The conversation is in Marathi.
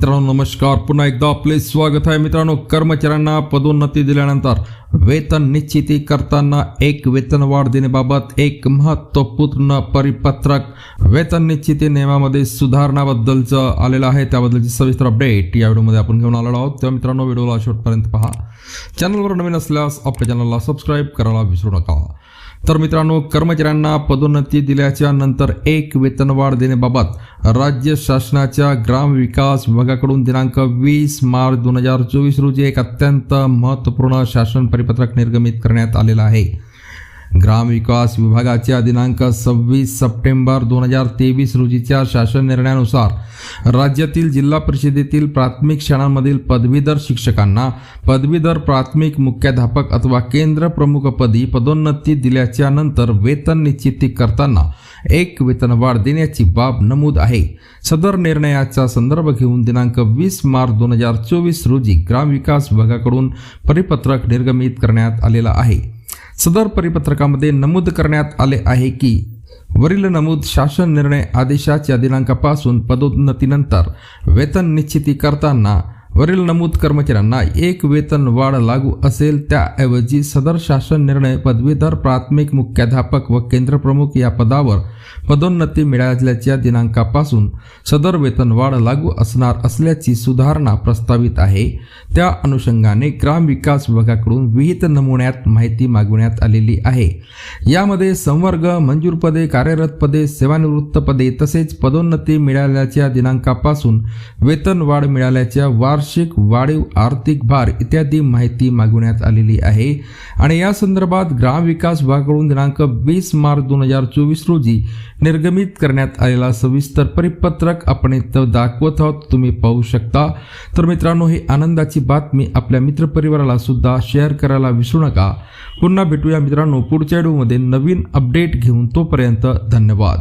मित्रांनो नमस्कार. पुन्हा एकदा आपले स्वागत आहे मित्रांनो. कर्मचाऱ्यांना पदोन्नती दिल्यानंतर वेतन निश्चिती करताना एक वेतनवाढ देण्याबाबत एक महत्त्वपूर्ण परिपत्रक वेतन निश्चिती नियमामध्ये सुधारणाबद्दलचं आलेलं आहे. त्याबद्दलची सविस्तर अपडेट या व्हिडिओमध्ये आपण घेऊन आलेलो आहोत. तेव्हा मित्रांनो व्हिडिओला शेवटपर्यंत पहा. चॅनलवर नवीन असल्यास आपल्या चॅनलला सबस्क्राईब करायला विसरू नका. तर मित्रांनो कर्मचाऱ्यांना पदोन्नती दिल्याच्या नंतर एक वेतनवाढ देण्याबाबत राज्य शासनाच्या ग्राम विकास विभागाकडून दिनांक वीस मार्च दोन हजार चोवीस रोजी एक अत्यंत महत्त्वपूर्ण शासन परिपत्रक निर्गमित करण्यात आलेलं आहे. ग्रामविकास विभागाच्या दिनांक सव्वीस सप्टेंबर दोन हजार तेवीस रोजीच्या शासन निर्णयानुसार राज्यातील जिल्हा परिषदेतील प्राथमिक शाळांमधील पदवीधर शिक्षकांना पदवीधर प्राथमिक मुख्याध्यापक अथवा केंद्र प्रमुखपदी पदोन्नती दिल्याच्या नंतर वेतन निश्चिती करताना एक वेतनवाढ देण्याची बाब नमूद आहे. सदर निर्णयाचा संदर्भ घेऊन दिनांक वीस मार्च दोन हजार चोवीस रोजी ग्रामविकास विभागाकडून परिपत्रक निर्गमित करण्यात आलेलं आहे. सदर परिपत्रकामध्ये नमूद करण्यात आले आहे की वरील नमूद शासन निर्णय आदेशाच्या दिनांकापासून पदोन्नतीनंतर वेतन निश्चिती करताना वरील नमूद कर्मचाऱ्यांना एक वेतन वाढ लागू असेल त्याऐवजी सदर शासन निर्णय पदवीधर प्राथमिक मुख्याध्यापक व केंद्रप्रमुख या पदावर पदोन्नती मिळाल्याच्या दिनांकापासून सदर वेतन वाढ लागू असणार असल्याची सुधारणा प्रस्तावित आहे. त्या अनुषंगाने ग्रामविकास विभागाकडून विहित नमुन्यात माहिती मागवण्यात आलेली आहे. यामध्ये संवर्ग मंजूर पदे कार्यरत पदे सेवानिवृत्त पदे तसेच पदोन्नती मिळाल्याच्या दिनांकापासून वेतन वाढ मिळाल्याच्या वार्षिक वाढीव आर्थिक भार इत्यादी माहिती मागवण्यात आलेली आहे. आणि या संदर्भात ग्रामविकास विभागाकडून दिनांक वीस मार्च दोन हजार चोवीस रोजी निर्गमित करण्यात आलेला सविस्तर परिपत्रक आपण इथं दाखवत आहोत. तुम्ही पाहू शकता. तर मित्रांनो ही आनंदाची बातमी आपल्या मित्रपरिवाराला सुद्धा शेअर करायला विसरू नका. पुन्हा भेटूया मित्रांनो पुढच्या व्हिडिओमध्ये. नवीन अपडेट घेऊन तोपर्यंत धन्यवाद.